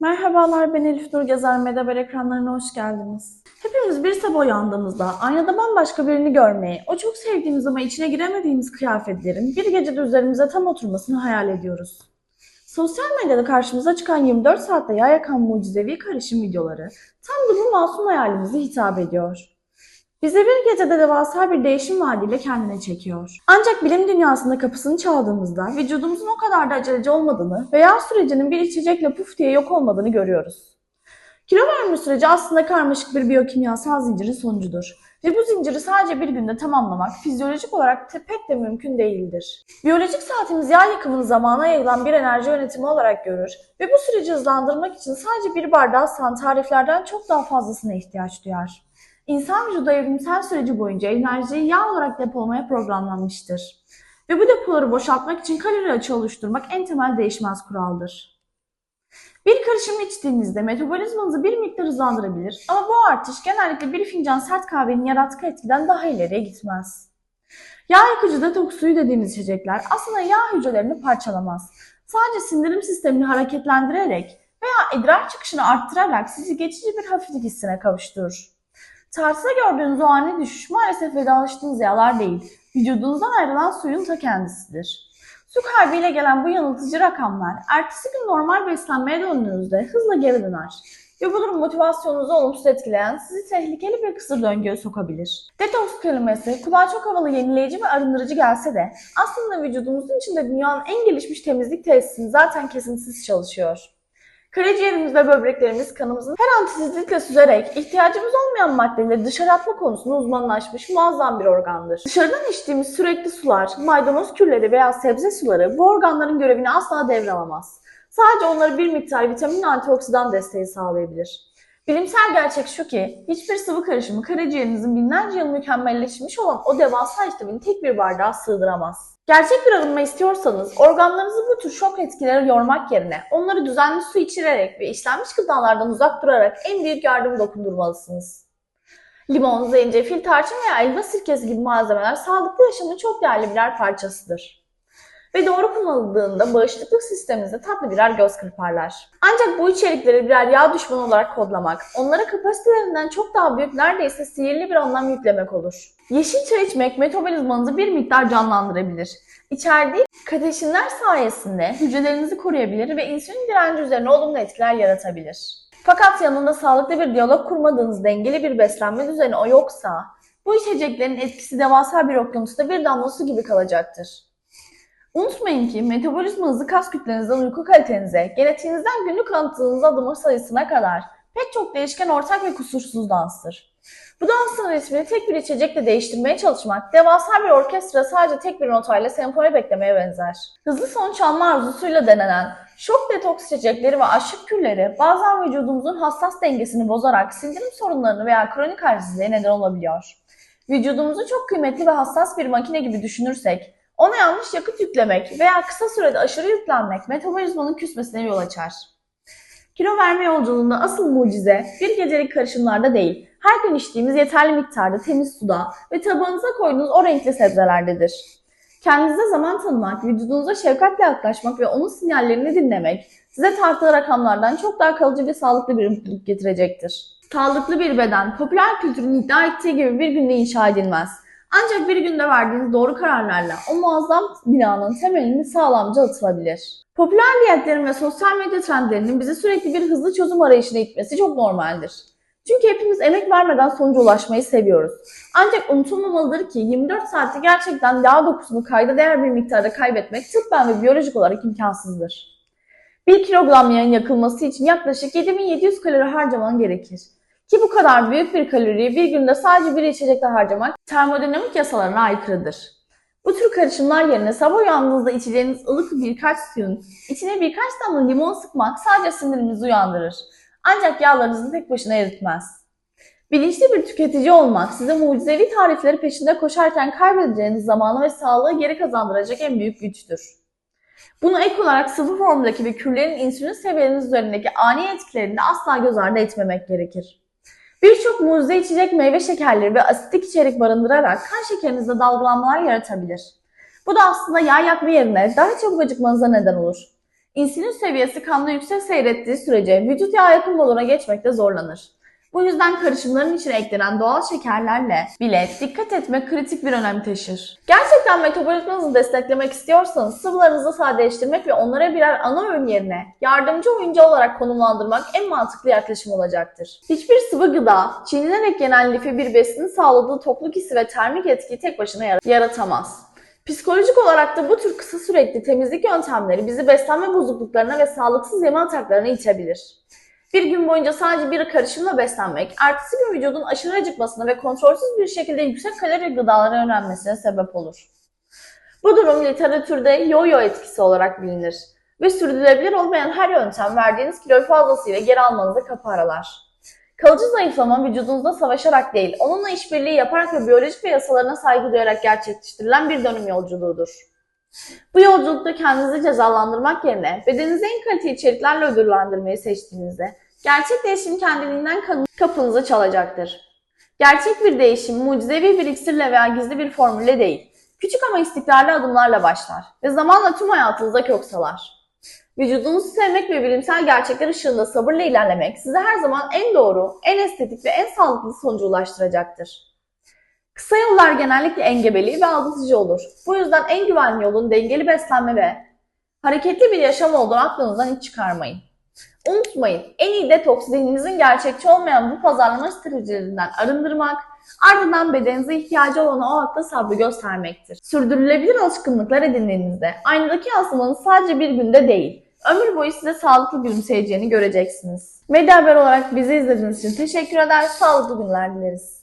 Merhabalar ben Elif Nur Gezer Medaber ekranlarına hoş geldiniz. Hepimiz bir sabah uyandığımızda aynada bambaşka birini görmeyi, o çok sevdiğimiz ama içine giremediğimiz kıyafetlerin bir gecede üzerimize tam oturmasını hayal ediyoruz. Sosyal medyada karşımıza çıkan 24 saatte yağ yakan mucizevi karışım videoları tam da bu masum hayalimize hitap ediyor. Bize bir gecede devasa bir değişim vaadiyle kendine çekiyor. Ancak bilim dünyasında kapısını çaldığımızda vücudumuzun o kadar da aceleci olmadığını ve yağ sürecinin bir içecekle puf diye yok olmadığını görüyoruz. Kilo verme süreci aslında karmaşık bir biyokimyasal zincirin sonucudur. Ve bu zinciri sadece bir günde tamamlamak fizyolojik olarak pek de mümkün değildir. Biyolojik saatimiz yağ yakımını zamana yayılan bir enerji yönetimi olarak görür ve bu süreci hızlandırmak için sadece bir bardağı san tariflerden çok daha fazlasına ihtiyaç duyar. İnsan vücudu evrimsel süreci boyunca enerjiyi yağ olarak depolamaya programlanmıştır. Ve bu depoları boşaltmak için kalori açığı oluşturmak en temel değişmez kuraldır. Bir karışım içtiğinizde metabolizmanızı bir miktar hızlandırabilir ama bu artış genellikle bir fincan sert kahvenin yarattığı etkiden daha ileriye gitmez. Yağ yakıcı detoks suyu dediğimiz içecekler aslında yağ hücrelerini parçalamaz. Sadece sindirim sistemini hareketlendirerek veya idrar çıkışını arttırarak sizi geçici bir hafiflik hissine kavuşturur. Tartıda gördüğünüz o ani düşüş maalesef vedalaştığınız yağlar değil, vücudunuzdan ayrılan suyun ta kendisidir. Su kaybıyla gelen bu yanıltıcı rakamlar ertesi gün normal beslenmeye döndüğünüzde hızla geri döner. Ve bu durum motivasyonunuzu olumsuz etkileyen sizi tehlikeli bir kısır döngüye sokabilir. Detoks kelimesi kulağa çok havalı yenileyici ve arındırıcı gelse de aslında vücudumuzun içinde dünyanın en gelişmiş temizlik tesisini zaten kesintisiz çalışıyor. Karaciğerimiz ve böbreklerimiz kanımızın her an titizlikle süzerek ihtiyacımız olmayan maddeleri dışarı atma konusunda uzmanlaşmış muazzam bir organdır. Dışarıdan içtiğimiz sürekli sular, maydanoz kürleri veya sebze suları bu organların görevini asla devralamaz. Sadece onlara bir miktar vitamin antioksidan desteği sağlayabilir. Bilimsel gerçek şu ki hiçbir sıvı karışımı karaciğerinizin binlerce yıl mükemmelleşmiş olan o devasa işlemini tek bir bardağa sığdıramaz. Gerçek bir arınma istiyorsanız organlarınızı bu tür şok etkileri yormak yerine onları düzenli su içirerek ve işlenmiş gıdalardan uzak durarak en büyük yardım dokundurmalısınız. Limon, zencefil, tarçın veya elma sirkesi gibi malzemeler sağlıklı yaşamın çok değerli birer parçasıdır. Ve doğru kullanıldığında bağışıklık sisteminize tatlı birer göz kırparlar. Ancak bu içerikleri birer yağ düşmanı olarak kodlamak, onlara kapasitelerinden çok daha büyük neredeyse sihirli bir anlam yüklemek olur. Yeşil çay içmek metabolizmanızı bir miktar canlandırabilir. İçerdiği kateşinler sayesinde hücrelerinizi koruyabilir ve insülin direnci üzerine olumlu etkiler yaratabilir. Fakat yanında sağlıklı bir diyalog kurmadığınız dengeli bir beslenme düzeni o yoksa, bu içeceklerin etkisi devasa bir okyanusta bir damla su gibi kalacaktır. Unutmayın ki metabolizmanızı kas kütlenizden uyku kalitenize, genetiğinizden günlük alındığınız adım sayısına kadar pek çok değişken ortak ve kusursuz danstır. Bu dansın ritmini tek bir içecekle değiştirmeye çalışmak, devasa bir orkestra sadece tek bir notayla senfoni beklemeye benzer. Hızlı sonuç alma arzusuyla denenen şok detoks içecekleri ve aşık kürleri bazen vücudumuzun hassas dengesini bozarak sindirim sorunlarını veya kronik halsizliğe neden olabiliyor. Vücudumuzu çok kıymetli ve hassas bir makine gibi düşünürsek, ona yanlış yakıt yüklemek veya kısa sürede aşırı yüklenmek metabolizmanın küsmesine yol açar. Kilo verme yolculuğunda asıl mucize bir gecelik karışımlarda değil, her gün içtiğimiz yeterli miktarda temiz suda ve tabağınıza koyduğunuz o renkli sebzelerdedir. Kendinize zaman tanımak, vücudunuza şefkatle yaklaşmak ve onun sinyallerini dinlemek size tartılı rakamlardan çok daha kalıcı ve sağlıklı bir mutluluk getirecektir. Sağlıklı bir beden, popüler kültürün iddia ettiği gibi bir günde inşa edilmez. Ancak bir günde verdiğiniz doğru kararlarla o muazzam binanın temelini sağlamca atılabilir. Popüler diyetlerin ve sosyal medya trendlerinin bizi sürekli bir hızlı çözüm arayışına itmesi çok normaldir. Çünkü hepimiz emek vermeden sonuca ulaşmayı seviyoruz. Ancak unutulmamalıdır ki 24 saatte gerçekten yağ dokusunu kayda değer bir miktarda kaybetmek tıbben ve biyolojik olarak imkansızdır. 1 kilogram yağın yakılması için yaklaşık 7700 kalori harcaman gerekir. Ki bu kadar büyük bir kaloriyi bir günde sadece bir içecekle harcamak termodinamik yasalarına aykırıdır. Bu tür karışımlar yerine sabah uyandığınızda içeceğiniz ılık birkaç suyun içine birkaç damla limon sıkmak sadece sinirinizi uyandırır. Ancak yağlarınızı tek başına eritmez. Bilinçli bir tüketici olmak size mucizevi tarifleri peşinde koşarken kaybedeceğiniz zamanı ve sağlığı geri kazandıracak en büyük güçtür. Bunu ek olarak sıvı formdaki ve kürlerin insülin seviyeniz üzerindeki ani etkilerini asla göz ardı etmemek gerekir. Birçok mucize içecek meyve şekerleri ve asitik içerik barındırarak kan şekerinizde dalgalanmalar yaratabilir. Bu da aslında yağ yakma yerine daha çabuk acıkmanıza neden olur. İnsülin seviyesi kanda yüksek seyrettiği sürece vücut yağ yakın moduna geçmekte zorlanır. Bu yüzden karışımların içine eklenen doğal şekerlerle bile dikkat etmek kritik bir önem taşır. Gerçekten metabolizmanızı desteklemek istiyorsanız sıvılarınızı sadeleştirmek ve onlara birer ana öğün yerine yardımcı oyuncu olarak konumlandırmak en mantıklı yaklaşım olacaktır. Hiçbir sıvı gıda, çiğnenerek yenen lifi bir besinin sağladığı tokluk hissi ve termik etkiyi tek başına yara- yaratamaz. Psikolojik olarak da bu tür kısa sürekli temizlik yöntemleri bizi beslenme bozukluklarına ve sağlıksız yeme ataklarına itebilir. Bir gün boyunca sadece bir karışımla beslenmek, ertesi gün vücudun aşırı acıkmasına ve kontrolsüz bir şekilde yüksek kalori gıdalara yönelmesine sebep olur. Bu durum literatürde yo-yo etkisi olarak bilinir ve sürdürülebilir olmayan her yöntem verdiğiniz kiloyu fazlasıyla geri almanıza kapı aralar. Kalıcı zayıflama vücudunuzda savaşarak değil, onunla işbirliği yaparak ve biyolojik ve yasalarına saygı duyarak gerçekleştirilen bir dönüm yolculuğudur. Bu yolculukta kendinizi cezalandırmak yerine bedeninizi en kaliteli içeriklerle ödüllendirmeyi seçtiğinizde gerçek değişim kendiliğinden kapınızı çalacaktır. Gerçek bir değişim mucizevi bir iksirle veya gizli bir formülle değil, küçük ama istikrarlı adımlarla başlar ve zamanla tüm hayatınıza kök salar. Vücudunuzu sevmek ve bilimsel gerçekler ışığında sabırla ilerlemek size her zaman en doğru, en estetik ve en sağlıklı sonuca ulaştıracaktır. Kısa yollar genellikle engebeli ve aldatıcı olur. Bu yüzden en güvenli yolun dengeli beslenme ve hareketli bir yaşam olduğunu aklınızdan hiç çıkarmayın. Unutmayın, en iyi detoks zihninizin gerçekçi olmayan bu pazarlama stratejilerinden arındırmak, ardından bedeninize ihtiyacı olan o akla sabrı göstermektir. Sürdürülebilir alışkanlıklar edindiğinizde aynadaki yansımanız sadece bir günde değil, ömür boyu size sağlıklı gülümseyeceğini göreceksiniz. Medya Haber olarak bizi izlediğiniz için teşekkür eder, sağlıklı günler dileriz.